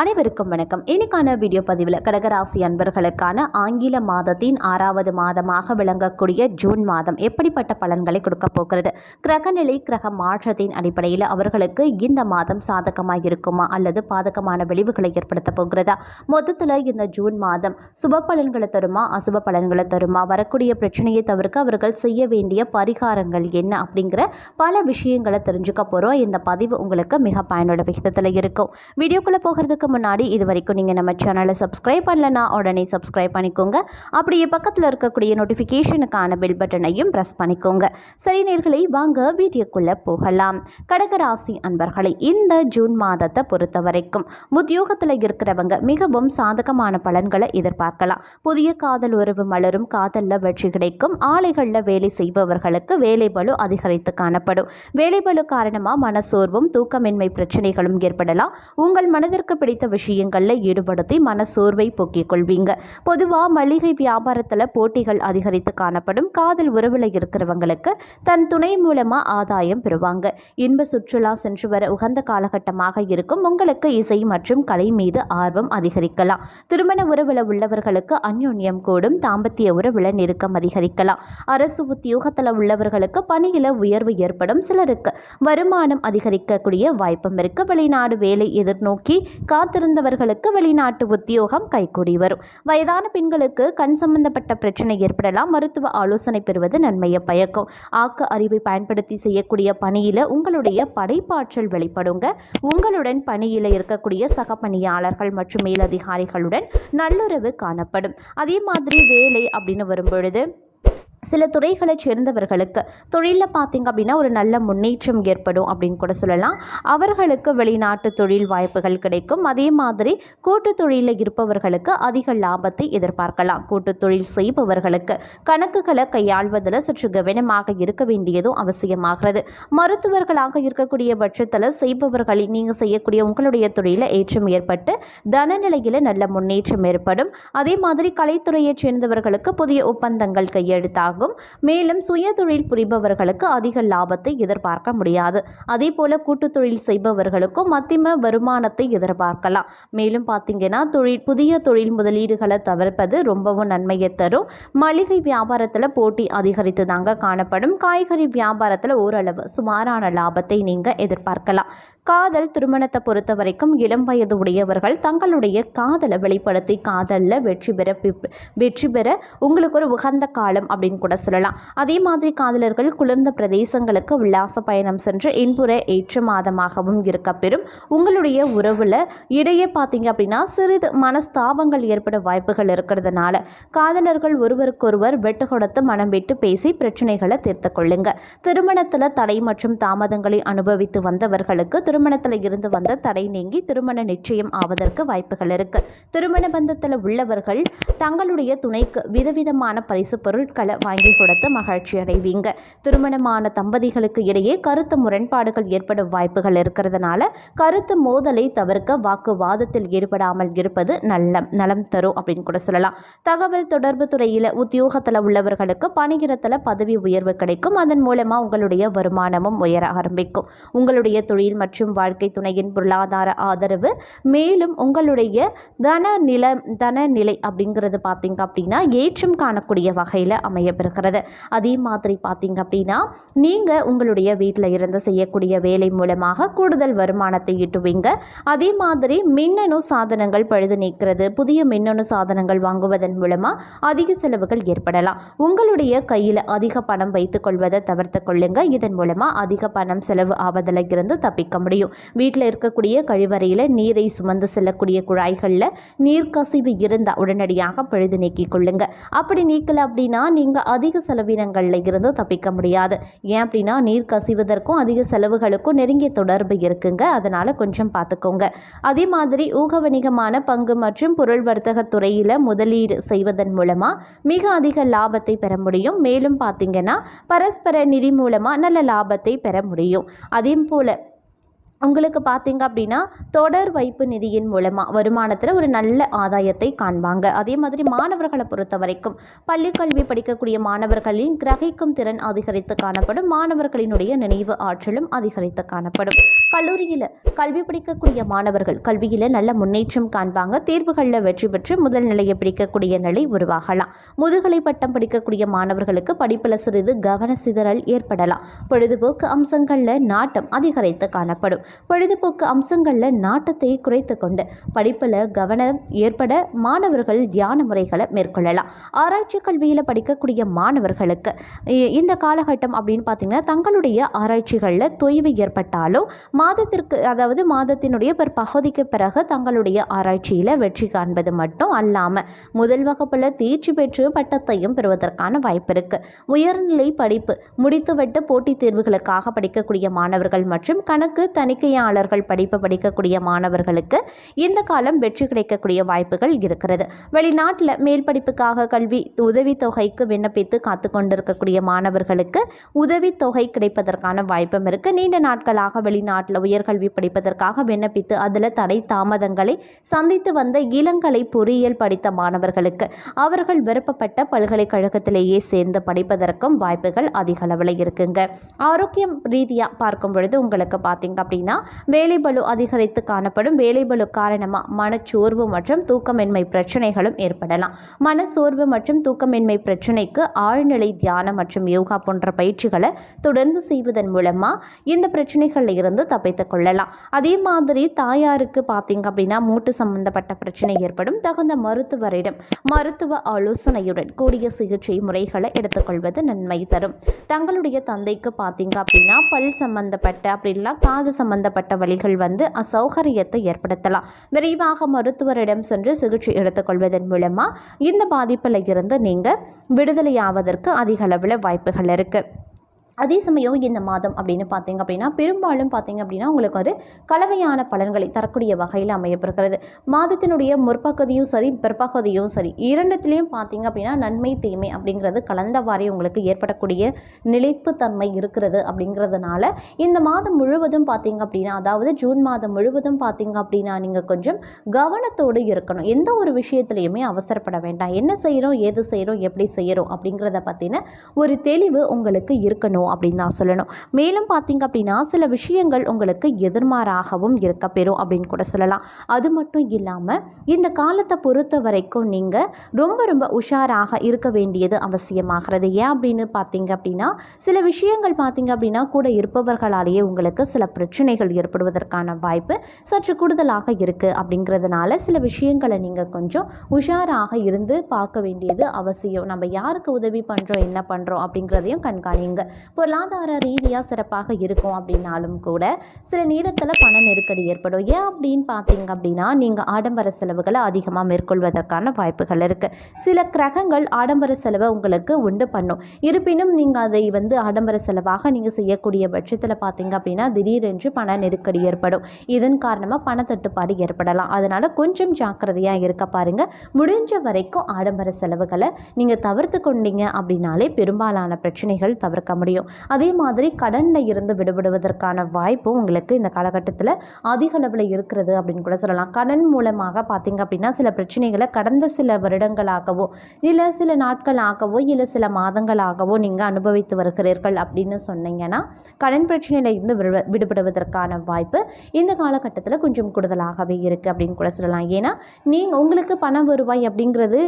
அனைவருக்கும் வணக்கம். இன்னைக்கான வீடியோ பதிவில் கடகராசி அன்பர்களுக்கான ஆங்கில மாதத்தின் ஆறாவது மாதமாக விளங்கக்கூடிய ஜூன் மாதம் எப்படிப்பட்ட பலன்களை கொடுக்க போகிறது? கிரகநிலை கிரக மாற்றத்தின் அடிப்படையில் அவர்களுக்கு இந்த மாதம் சாதகமாக இருக்குமா அல்லது பாதகமான விளைவுகளை ஏற்படுத்த போகிறதா? மொத்தத்தில் இந்த ஜூன் மாதம் சுப பலன்களை தருமா? அசுப பலன்களை தருமா? வரக்கூடிய பிரச்சனையை தவிர்க்க அவர்கள் செய்ய வேண்டிய பரிகாரங்கள் என்ன? அப்படிங்கிற பல விஷயங்களை தெரிஞ்சுக்க போகிறோம் இந்த பதிவு உங்களுக்கு மிக பயனுள்ள விகிதத்தில் இருக்கும். வீடியோக்குள்ளே போகிறதுக்கு முன்னாடி இது வரைக்கும் நீங்கள் நம்ம சேனலை சப்ஸ்கிரைப் பண்ணலன்னா உடனே சப்ஸ்கிரைப் பண்ணிக்கோங்க. அப்படியே பக்கத்தில் இருக்கக்கூடிய நோட்டிஃபிகேஷனுக்கான பெல் பட்டனையும் ப்ரெஸ் பண்ணிக்கோங்க. சரி நேர்களை வாங்க வீடியோக்குள்ளே போகலாம். கடகராசி அன்பர்களை இந்த ஜூன் மாதத்தை பொறுத்த வரைக்கும் உத்தியோகத்தில் இருக்கிறவங்க மிகவும் சாதகமான பலன்களை எதிர்பார்க்கலாம். புதிய காதல் உறவு மலரும் காதலில் வெற்றி கிடைக்கும். ஆலைகளில் வேலை செய்பவர்களுக்கு வேலை பளு அதிகரித்து காணப்படும். வேலை பளு காரணமாக மனசோர்வும் தூக்கமின்மை பிரச்சனைகளும் ஏற்படலாம். உங்கள் மனதிற்கு பிடி பிடித்த விஷயங்களில் ஈடுபடுத்தி மனசோர்வை போக்கிக் கொள்வீங்க. பொதுவாக மளிகை வியாபாரத்தில் போட்டிகள் அதிகரித்து காணப்படும். காதல் உறவில் இருக்கிறவங்களுக்கு தன் துணை மூலமாக ஆதாயம் பெறுவாங்க. இன்ப சுற்றுலா சென்று வர உகந்த காலகட்டமாக இருக்கும். உங்களுக்கு இசை மற்றும் கலை மீது ஆர்வம் அதிகரிக்கலாம். திருமண உறவில் உள்ளவர்களுக்கு அந்யோன்யம் கூடும். தாம்பத்திய உறவில் நெருக்கம் அதிகரிக்கலாம். அரசு உத்தியோகத்தில் உள்ளவர்களுக்கு பணியில் உயர்வு ஏற்படும். சிலருக்கு வருமானம் அதிகரிக்கக்கூடிய வாய்ப்பும் இருக்கு. வெளிநாடு வேலை எதிர்நோக்கி கா காத்திருந்தவர்களுக்கு வெளிநாட்டு உத்தியோகம் கைகூடி வரும். வயதான பெண்களுக்கு கண் சம்பந்தப்பட்ட பிரச்சனை ஏற்படலாம். மருத்துவ ஆலோசனை பெறுவது நன்மையை பயக்கும். ஆக்க அறிவை பயன்படுத்தி செய்யக்கூடிய பணியில் உங்களுடைய படைப்பாற்றல் வெளிப்படுங்க. உங்களுடன் பணியில் இருக்கக்கூடிய சக பணியாளர்கள் மற்றும் மேலதிகாரிகளுடன் நல்லுறவு காணப்படும். அதே மாதிரி வேலை அப்படின்னு வரும்பொழுது சில துறைகளைச் சேர்ந்தவர்களுக்கு தொழிலில் பார்த்திங்க அப்படின்னா ஒரு நல்ல முன்னேற்றம் ஏற்படும் அப்படின்னு கூட சொல்லலாம். அவர்களுக்கு வெளிநாட்டு தொழில் வாய்ப்புகள் கிடைக்கும். அதே மாதிரி கூட்டு தொழிலில் இருப்பவர்களுக்கு அதிக லாபத்தை எதிர்பார்க்கலாம். கூட்டு தொழில் செய்பவர்களுக்கு கணக்குகளை கையாள்வதில் சற்று கவனமாக இருக்க வேண்டியதும் அவசியமாகிறது. மருத்துவர்களாக இருக்கக்கூடிய பட்சத்தில் செய்பவர்களில் நீங்கள் செய்யக்கூடிய உங்களுடைய தொழிலில் ஏற்றம் ஏற்பட்டு தனநிலையில் நல்ல முன்னேற்றம் ஏற்படும். அதே மாதிரி கலைத்துறையைச் சேர்ந்தவர்களுக்கு புதிய ஒப்பந்தங்கள் கையெழுத்தாகும் ஆகும். மேலும் சுய தொழில் புரிபவர்களுக்கு அதிக லாபத்தை எதிர்பார்க்க முடியாது. அதே போல கூட்டு தொழில் செய்பவர்களுக்கும் மத்திம வருமானத்தை எதிர்பார்க்கலாம். மேலும் பார்த்தீங்கன்னா தொழில் புதிய தொழில் முதலீடுகளை தவிர்ப்பது ரொம்பவும் நன்மையை தரும். மளிகை வியாபாரத்தில் போட்டி அதிகரித்து தாங்க காணப்படும். காய்கறி வியாபாரத்தில் ஓரளவு சுமாரான லாபத்தை நீங்கள் எதிர்பார்க்கலாம். காதல் திருமணத்தை பொறுத்த வரைக்கும் இளம் வயது உடையவர்கள் தங்களுடைய காதலை வெளிப்படுத்தி காதலில் வெற்றி பெற வெற்றி பெற உங்களுக்கு ஒரு உகந்த காலம் அப்படின்னு கூட சொல்லலாம். அதே மாதிரி காதலர்கள் குளிர்ந்த பிரதேசங்களுக்கு உல்லாச பயணம் சென்று இன்புற ஏற்ற மாதமாகவும் இருக்க பெறும். உங்களுடைய உறவில் இடையே பார்த்தீங்க அப்படின்னா சிறிது மனஸ்தாபங்கள் ஏற்பட வாய்ப்புகள் இருக்கிறதுனால காதலர்கள் ஒருவருக்கொருவர் வெட்டு கொடுத்து மனம் விட்டு பேசி பிரச்சனைகளை தீர்த்து கொள்ளுங்க. திருமணத்தில் தடை மற்றும் தாமதங்களை அனுபவித்து வந்தவர்களுக்கு திருமணத்தில் இருந்து வந்த தடை நீங்கி திருமண நிச்சயம் ஆவதற்கு வாய்ப்புகள் இருக்கு. திருமண பந்தத்தில் உள்ளவர்கள் தங்களுடைய துணைக்கு விதவிதமான பரிசு பொருட்களை வாங்கி கொடுத்து மகிழ்ச்சி அடைவீங்க. திருமணமான தம்பதிகளுக்கு இடையே கருத்து முரண்பாடுகள் ஏற்படும் வாய்ப்புகள் இருக்கிறதுனால கருத்து மோதலை தவிர்க்க வாக்குவாதத்தில் ஈடுபடாமல் இருப்பது நல்ல நலம் தரும் அப்படின்னு கூட சொல்லலாம். தகவல் தொடர்பு துறையில் உத்தியோகத்தில் உள்ளவர்களுக்கு பணியிடத்தில் பதவி உயர்வு கிடைக்கும். அதன் மூலமாக உங்களுடைய வருமானமும் உயர ஆரம்பிக்கும். உங்களுடைய தொழில் மற்றும் வாழ்க்கை துணையின் பொருளாதார ஆதரவு மேலும் உங்களுடைய தன நில தன நிலை அப்படிங்கிறது பார்த்தீங்க அப்படின்னா ஏற்றம் காணக்கூடிய வகையில் அமையப்பெறுகிறது அதே மாதிரி பார்த்தீங்க அப்படின்னா நீங்கள் உங்களுடைய வீட்டில் இருந்து செய்யக்கூடிய வேலை மூலமாக கூடுதல் வருமானத்தை ஈட்டுவீங்க. அதே மாதிரி மின்னணு சாதனங்கள் பழுது நீக்கிறது புதிய மின்னணு சாதனங்கள் வாங்குவதன் மூலமாக அதிக செலவுகள் ஏற்படலாம். உங்களுடைய கையில் அதிக பணம் வைத்துக் கொள்வதை தவிர்த்து கொள்ளுங்க. இதன் மூலமாக அதிக பணம் செலவு ஆவதில் இருந்து தப்பிக்க முடியும். வீட்டில் இருக்கக்கூடிய கழிவறையில் நீரை சுமந்து செல்லக்கூடிய குழாய்களில் நீர்க்கசிவு இருந்தால் உடனடியாக பழுது நீக்கிக் கொள்ளுங்க. அப்படி நீக்கல அப்படின்னா நீங்க அதிக செலவினங்களில் இருந்து தப்பிக்க முடியாது. ஏன் அப்படின்னா நீர் கசிவதற்கும் அதிக செலவுகளுக்கும் நெருங்கிய தொடர்பு இருக்குங்க. அதனால் கொஞ்சம் பார்த்துக்கோங்க அதே மாதிரி ஊக வணிகமான பங்கு மற்றும் பொருள் வர்த்தக துறையில் முதலீடு செய்வதன் மூலமாக மிக அதிக லாபத்தை பெற முடியும். மேலும் பார்த்தீங்கன்னா பரஸ்பர நிதி மூலமாக நல்ல லாபத்தை பெற முடியும். அதே போல் உங்களுக்கு பார்த்தீங்க அப்படின்னா தொடர் வைப்பு நிதியின் மூலமாக வருமானத்தில் ஒரு நல்ல ஆதாயத்தை காண்பாங்க. அதே மாதிரி மாணவர்களை பொறுத்த வரைக்கும் பள்ளி கல்வி படிக்கக்கூடிய மாணவர்களின் கிரகிக்கும் திறன் அதிகரித்து காணப்படும். மாணவர்களினுடைய நினைவு ஆற்றலும் அதிகரித்து காணப்படும். கல்லூரியில் கல்வி படிக்கக்கூடிய மாணவர்கள் கல்வியில் நல்ல முன்னேற்றம் காண்பாங்க. தேர்வுகளில் வெற்றி பெற்று முதல் நிலையை பிடிக்கக்கூடிய நிலை உருவாகலாம். முதுகலை பட்டம் படிக்கக்கூடிய மாணவர்களுக்கு படிப்பில் சிறிது கவன சிதறல் ஏற்படலாம். பொழுதுபோக்கு அம்சங்களில் நாட்டம் அதிகரித்து காணப்படும். பொழுதுபோக்கு அம்சங்களில் நாட்டத்தை குறைத்து கொண்டு படிப்பில் கவனம் ஏற்பட மாணவர்கள் தியான முறைகளை மேற்கொள்ளலாம். ஆராய்ச்சி கல்வியில் படிக்கக்கூடிய மாணவர்களுக்கு இ- இந்த காலகட்டம் அப்படின்னு பார்த்தீங்கன்னா தங்களுடைய ஆராய்ச்சிகளில் தொய்வு ஏற்பட்டாலும் மாதத்திற்கு அதாவது மாதத்தினுடைய ஒரு பகுதிக்கு பிறகு தங்களுடைய ஆராய்ச்சியில் வெற்றி காண்பது மட்டும் அல்லாமல் முதல் வகுப்பில் தேர்ச்சி பெற்று பட்டத்தையும் பெறுவதற்கான வாய்ப்பு இருக்குது உயர்நிலை படிப்பு முடித்துவிட்டு போட்டித் தேர்வுகளுக்காக படிக்கக்கூடிய மாணவர்கள் மற்றும் கணக்கு இலக்கியாளர்கள் படிப்பு படிக்கக்கூடிய மாணவர்களுக்கு இந்த காலம் வெற்றி கிடைக்கக்கூடிய வாய்ப்புகள் இருக்கிறது. வெளிநாட்டில் மேல் படிப்புக்காக கல்வி உதவித்தொகைக்கு விண்ணப்பித்து காத்து கொண்டிருக்கக்கூடிய மாணவர்களுக்கு உதவித்தொகை கிடைப்பதற்கான வாய்ப்பும் இருக்குது நீண்ட நாட்களாக வெளிநாட்டில் உயர்கல்வி படிப்பதற்காக விண்ணப்பித்து அதில் தடை தாமதங்களை சந்தித்து வந்த இளங்கலை பொறியியல் படித்த மாணவர்களுக்கு அவர்கள் விருப்பப்பட்ட பல்கலைக்கழகத்திலேயே சேர்ந்து படிப்பதற்கும் வாய்ப்புகள் அதிக அளவில் இருக்குங்க. ஆரோக்கியம் ரீதியாக பார்க்கும் பொழுது உங்களுக்கு பார்த்தீங்க அப்படின்னா வேலைபளு அதிகரித்து காணப்படும். வேலைபளு காரணமாக மனச்சோர்வு மற்றும் தூக்கமின்மை பிரச்சனைகளும் ஏற்படலாம். மனச்சோர்வு மற்றும் தூக்கமின்மை பிரச்சனைக்கு ஆழ்நிலை தியானம் மற்றும் யோகா போன்ற பயிற்சிகளை தொடர்ந்து செய்வதன் மூலமாக இந்த பிரச்சனைகளில் இருந்து தப்பித்துக் கொள்ளலாம். அதே மாதிரி தாயாருக்கு பார்த்தீங்க அப்படின்னா மூட்டு சம்பந்தப்பட்ட பிரச்சனை ஏற்படும். தகுந்த மருத்துவரிடம் மருத்துவ ஆலோசனையுடன் கூடிய சிகிச்சை முறைகளை எடுத்துக்கொள்வது நன்மை தரும். தங்களுடைய தந்தைக்கு பார்த்தீங்க அப்படின்னா பல் சம்பந்தப்பட்ட அப்படின்னா காது சம்பந்த சம்பந்தப்பட்ட வழிகள் வந்து அசௌகரியத்தை ஏற்படுத்தலாம். விரைவாக மருத்துவரிடம் சென்று சிகிச்சை எடுத்துக்கொள்வதன் மூலமாக இந்த பாதிப்பில் இருந்து நீங்கள் விடுதலையாவதற்கு அதிக அளவில் வாய்ப்புகள் இருக்குது அதே சமயம் இந்த மாதம் அப்படின்னு பார்த்தீங்க அப்படின்னா பெரும்பாலும் பார்த்தீங்க அப்படின்னா உங்களுக்கு ஒரு கலவையான பலன்களை தரக்கூடிய வகையில் அமையப்படுகிறது மாதத்தினுடைய முற்பகுதியும் சரி பிற்பகுதியும் சரி இரண்டுத்திலையும் பார்த்தீங்க அப்படின்னா நன்மை தீமை அப்படிங்கிறது கலந்தவாறே உங்களுக்கு ஏற்படக்கூடிய நிலைப்புத்தன்மை இருக்கிறது அப்படிங்கிறதுனால இந்த மாதம் முழுவதும் பார்த்தீங்க அப்படின்னா அதாவது ஜூன் மாதம் முழுவதும் பார்த்தீங்க அப்படின்னா நீங்கள் கொஞ்சம் கவனத்தோடு இருக்கணும். எந்த ஒரு விஷயத்துலையுமே அவசரப்பட வேண்டாம். என்ன செய்கிறோம் ஏது செய்கிறோம் எப்படி செய்கிறோம் அப்படிங்கிறத பற்றின ஒரு தெளிவு உங்களுக்கு இருக்கணும். அப்படின்னு தான் சொல்லணும். மேலும் பார்த்தீங்க அப்படின்னா சில விஷயங்கள் உங்களுக்கு எதிர்மாறாகவும் இருக்க பெறும் அப்படின்னு கூட சொல்லலாம். அது மட்டும் இல்லாமல் இந்த காலத்தை பொறுத்த வரைக்கும் நீங்கள் ரொம்ப ரொம்ப உஷாராக இருக்க வேண்டியது அவசியமாகிறது. ஏன் அப்படின்னு பார்த்தீங்க அப்படின்னா சில விஷயங்கள் பார்த்தீங்க அப்படின்னா கூட இருப்பவர்களாலேயே உங்களுக்கு சில பிரச்சனைகள் ஏற்படுவதற்கான வாய்ப்பு சற்று கூடுதலாக இருக்குது அப்படிங்கிறதுனால சில விஷயங்களை நீங்கள் கொஞ்சம் உஷாராக இருந்து பார்க்க வேண்டியது அவசியம். நம்ம யாருக்கு உதவி பண்ணுறோம் என்ன பண்ணுறோம் அப்படிங்கிறதையும் கண்காணிங்க பொருளாதார ரீதியாக சிறப்பாக இருக்கும் அப்படின்னாலும் கூட சில நேரத்தில் பண நெருக்கடி ஏற்படும். ஏன் அப்படின்னு பார்த்தீங்க அப்படின்னா நீங்கள் ஆடம்பர செலவுகளை அதிகமாக மேற்கொள்வதற்கான வாய்ப்புகள் இருக்குது சில கிரகங்கள் ஆடம்பர செலவை உங்களுக்கு உண்டு பண்ணும். இருப்பினும் நீங்கள் அதை வந்து ஆடம்பர செலவாக நீங்கள் செய்யக்கூடிய பட்சத்தில் பார்த்தீங்க அப்படின்னா திடீரென்று பண நெருக்கடி ஏற்படும். இதன் காரணமாக பணத்தட்டுப்பாடு ஏற்படலாம். அதனால் கொஞ்சம் ஜாக்கிரதையாக இருக்க பாருங்கள் முடிஞ்ச வரைக்கும் ஆடம்பர செலவுகளை நீங்கள் தவிர்த்து கொண்டீங்க அப்படின்னாலே பெரும்பாலான பிரச்சனைகள் தவிர்க்க முடியும். அதே மாதிரி கடனில் இருந்து விடுபடுவதற்கான வாய்ப்பும் உங்களுக்கு இந்த காலகட்டத்தில் அதிக அளவில் இருக்கிறது அப்படின்னு கூட சொல்லலாம். கடன் மூலமாக பார்த்தீங்க அப்படின்னா சில பிரச்சனைகளை கடந்த சில வருடங்களாகவோ இல்லை சில நாட்களாகவோ இல்லை சில மாதங்களாகவோ நீங்கள் அனுபவித்து வருகிறீர்கள் அப்படின்னு சொன்னீங்கன்னா கடன் பிரச்சனையில் இருந்து விடுபடுவதற்கான வாய்ப்பு இந்த காலகட்டத்தில் கொஞ்சம் கூடுதலாகவே இருக்குது அப்படின்னு கூட சொல்லலாம். ஏன்னா நீங்கள் உங்களுக்கு பண வருவாய் அப்படிங்கிறது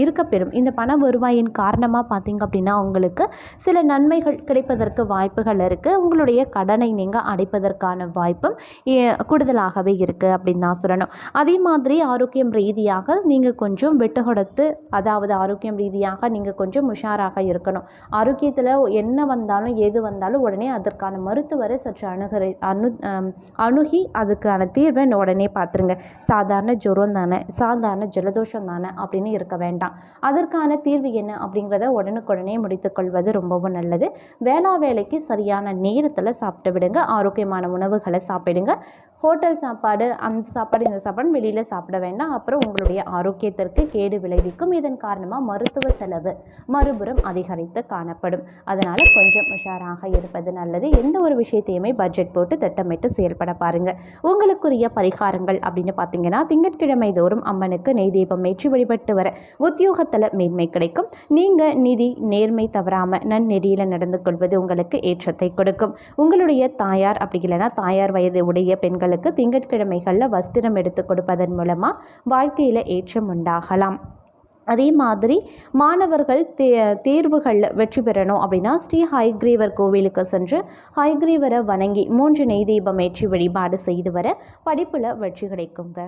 இருக்க பெறும். இந்த பண வருவாயின் காரணமாக பார்த்தீங்க அப்படின்னா உங்களுக்கு சில நன்மைகள் கிடைப்பதற்கு வாய்ப்புகள் இருக்குது உங்களுடைய கடனை நீங்கள் அடைப்பதற்கான வாய்ப்பும் ஏ- கூடுதலாகவே இருக்குது அப்படின்னு தான் சொல்லணும். அதே மாதிரி ஆரோக்கியம் ரீதியாக நீங்கள் கொஞ்சம் விட்டு கொடுத்து அதாவது ஆரோக்கியம் ரீதியாக நீங்கள் கொஞ்சம் உஷாராக இருக்கணும். ஆரோக்கியத்தில் என்ன வந்தாலும் எது வந்தாலும் உடனே அதற்கான மருத்துவரை சற்று அணுகரை அணு அணுகி அதுக்கான தீர்வை உடனே பார்த்துருங்க. சாதாரண ஜுரம் தானே சாதாரண ஜலதோஷம் தானே அப்படின்னு இருக்க வேண்டாம். அதற்கான தீர்வு என்ன அப்படிங்கிறத உடனுக்குடனே முடித்துக்கொள்வது ரொம்பவும் நல்லது. வேளா வேலைக்கு சரியான நேரத்தில் சாப்பிட்டு விடுங்க. ஆரோக்கியமான உணவுகளை சாப்பிடுங்க. ஹோட்டல் சாப்பாடு அந்த சாப்பாடு இந்த சாப்பாடு வெளியில் சாப்பிட வேண்டாம். அப்புறம் உங்களுடைய ஆரோக்கியத்திற்கு கேடு விளைவிக்கும். இதன் காரணமாக மருத்துவ செலவு மறுபுறம் அதிகரித்து காணப்படும். அதனால் கொஞ்சம் உஷாராக இருப்பது நல்லது. எந்த ஒரு விஷயத்தையுமே பட்ஜெட் போட்டு திட்டமிட்டு செயல்பட பாருங்கள் உங்களுக்குரிய பரிகாரங்கள் அப்படின்னு பார்த்தீங்கன்னா திங்கட்கிழமை தோறும் அம்மனுக்கு நெய் தீபம் ஏற்றி வழிபட்டு வர உத்தியோகத்தில் மேன்மை கிடைக்கும். நீங்கள் நிதி நேர்மை தவறாமல் நன்னெறியில் நடந்து கொள்வது உங்களுக்கு ஏற்றத்தை கொடுக்கும். உங்களுடைய தாயார் அப்படி இல்லைன்னா தாயார் வயது உடைய பெண்களுக்கு திங்கட்கிழமைகளில் வஸ்திரம் எடுத்து கொடுப்பதன் மூலமாக வாழ்க்கையில் ஏற்றம் உண்டாகலாம். அதே மாதிரி மாணவர்கள் தே தேர்வுகளில் வெற்றி பெறணும் அப்படின்னா ஸ்ரீ ஹைக்ரீவர் கோவிலுக்கு சென்று ஹைக்ரீவரை வணங்கி மூன்று நெய் தீபம் ஏற்றி வழிபாடு செய்து வர படிப்பில் வெற்றி கிடைக்குங்க.